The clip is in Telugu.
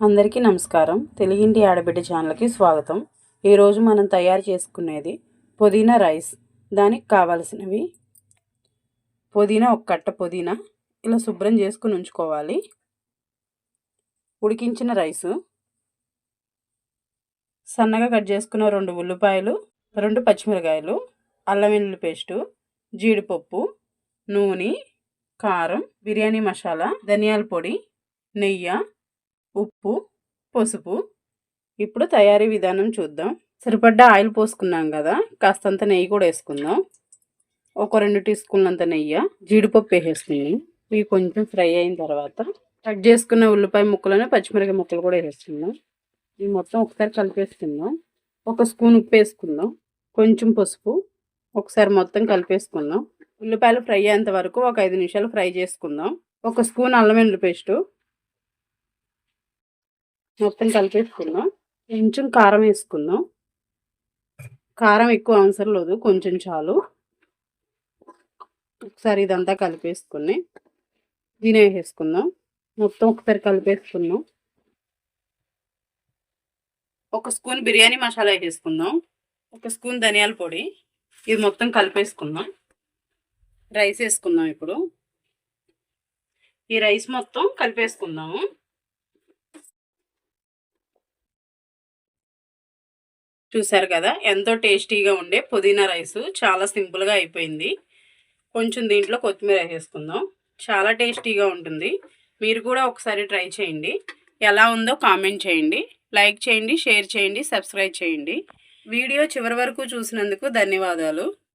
అందరికీ నమస్కారం. తెలుగింటి ఆడబిడ్డ ఛానల్కి స్వాగతం. ఈరోజు మనం తయారు చేసుకునేది పుదీనా రైస్. దానికి కావాల్సినవి పుదీనా ఒక కట్ట పుదీనా. ఇలా శుభ్రం చేసుకుని ఉంచుకోవాలి. ఉడికించిన రైసు. సన్నగా కట్ చేసుకున్న రెండు ఉల్లిపాయలు రెండు పచ్చిమిరకాయలు అల్లం వెల్లుల్లి పేస్టు జీడిపప్పు నూనె కారం బిర్యానీ మసాలా ధనియాల పొడి నెయ్యి ఉప్పు పసుపు. ఇప్పుడు తయారీ విధానం చూద్దాం. సరిపడ్డ ఆయిల్ పోసుకున్నాం కదా కాస్తంత నెయ్యి కూడా వేసుకుందాం. ఒక రెండు టీ స్పూన్లంత నెయ్యి జీడిపప్పు వేసేసుకుని ఇవి కొంచెం ఫ్రై అయిన తర్వాత కట్ చేసుకున్న ఉల్లిపాయ ముక్కలను పచ్చిమిరపకాయ ముక్కలు కూడా వేసేసుకుందాం. ఇవి మొత్తం ఒకసారి కలిపేసుకుందాం. ఒక స్పూన్ ఉప్పు వేసుకుందాం. కొంచెం పసుపు ఒకసారి మొత్తం కలిపేసుకుందాం. ఉల్లిపాయలు ఫ్రై అయ్యేంత వరకు ఒక ఐదు నిమిషాలు ఫ్రై చేసుకుందాం. ఒక స్పూన్ అల్లం వెల్లుల్లి పేస్టు మొత్తం కలిపేసుకుందాం. కొంచెం కారం వేసుకుందాం. కారం ఎక్కువ అవసరం లేదు కొంచెం చాలు. ఒకసారి ఇదంతా కలిపేసుకుని దీని వేసేసుకుందాం. మొత్తం ఒకసారి కలిపేసుకుందాం. ఒక స్పూన్ బిర్యానీ మసాలా వేసేసుకుందాం. ఒక స్పూన్ ధనియాల పొడి. ఇది మొత్తం కలిపేసుకుందాం. రైస్ వేసుకుందాం ఇప్పుడు. ఈ రైస్ మొత్తం కలిపేసుకుందాము. చూసారు కదా? ఎంతో టేస్టీగా ఉండే పుదీనా రైస్ చాలా సింపుల్గా అయిపోయింది. కొంచెం దీంట్లో కొత్తిమీర వేసుకుందాం. చాలా టేస్టీగా ఉంటుంది. మీరు కూడా ఒకసారి ట్రై చేయండి. ఎలా ఉందో కామెంట్ చేయండి. లైక్ చేయండి షేర్ చేయండి సబ్స్క్రైబ్ చేయండి. వీడియో చివరి వరకు చూసినందుకు ధన్యవాదాలు.